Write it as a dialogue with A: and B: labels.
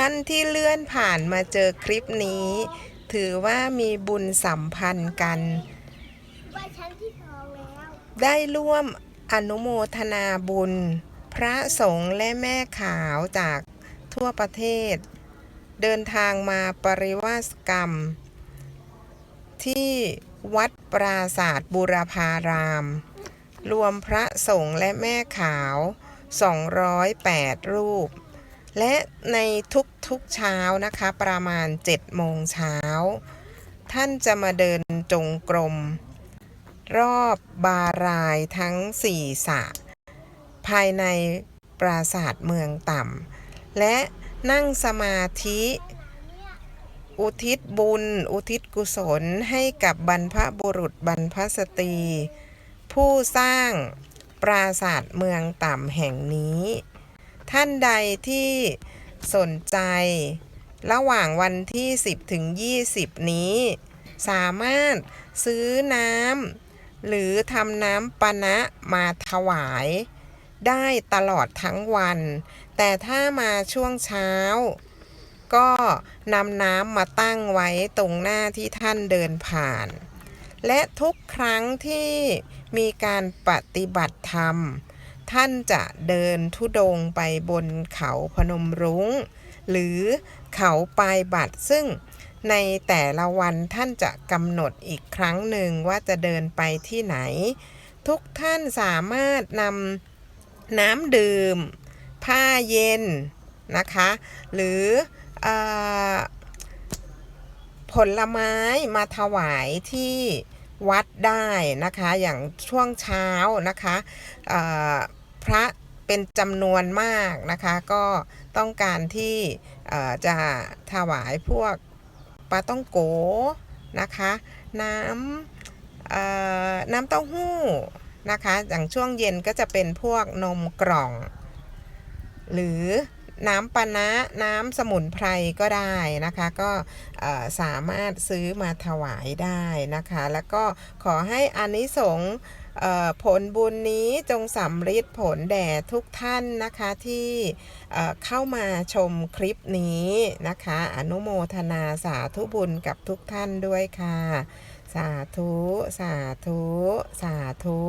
A: ท่านที่เลื่อนผ่านมาเจอคลิปนี้ ถือว่ามีบุญสัมพันธ์กัน
B: ว่าชั้นที่สองแล้ว
A: ได้ร่วมอนุโมทนาบุญ พระสงฆ์และแม่ขาวจากทั่วประเทศ เดินทางมาปริวาสกรรม ที่วัดปราศาสตร์บุรพาราม รวมพระสงฆ์และแม่ขาว 208 รูป และในทุกๆเช้านะคะ ประมาณ7โมงเช้า ท่านจะมาเดินจงกรม รอบบารายทั้งสี่สระภายในปราสาทเมืองต่ำ และนั่งสมาธิ อุทิศบุญ อุทิศกุศลให้กับบรรพบุรุษบรรพสตรี ผู้สร้างปราสาทเมืองต่ำแห่งนี้ ท่านใดที่สนใจ ระหว่างวันที่ 10 ถึง 20 นี้ สามารถซื้อน้ำหรือทำน้ำปานะมาถวาย ได้ตลอดทั้งวัน แต่ถ้ามาช่วงเช้า ก็นำน้ำมาตั้งไว้ตรงหน้าที่ท่านเดินผ่าน และทุกครั้งที่มีการปฏิบัติธรรม ท่านจะเดินทุดงไปบนเขาพนมรุง้ง หรือเขาปลายบัตรซึ่งในแต่ละวันท่านจะกำหนดอีกครั้งหนึ่งว่าจะเดินไปที่ไหน ทุกท่านสามารถนำน้ำดื่ม ผ้าเย็นนะคะ หรืออผลไม้มาถวายที่วัดได้นะคะอย่างช่วงเช้านะคะ พระเป็นจำนวนมากนะคะ ก็ต้องการที่จะถวายพวกปลาต้องโกนะคะ น้ำน้ำเต้าหู้นะคะ อย่างช่วงเย็นก็จะเป็นพวกนมกล่อง หรือ น้ำปานะน้ำสมุนไพรก็ได้นะคะ ก็สามารถซื้อมาถวายได้นะคะ แล้วก็ขอให้อานิสงส์ผลบุญนี้จงสำฤทธิ์ผลแด่ทุกท่านนะคะที่เอ่อเข้ามาชมคลิปนี้นะคะ อนุโมทนาสาธุบุญกับทุกท่านด้วยค่ะ สาธุ สาธุ สาธุ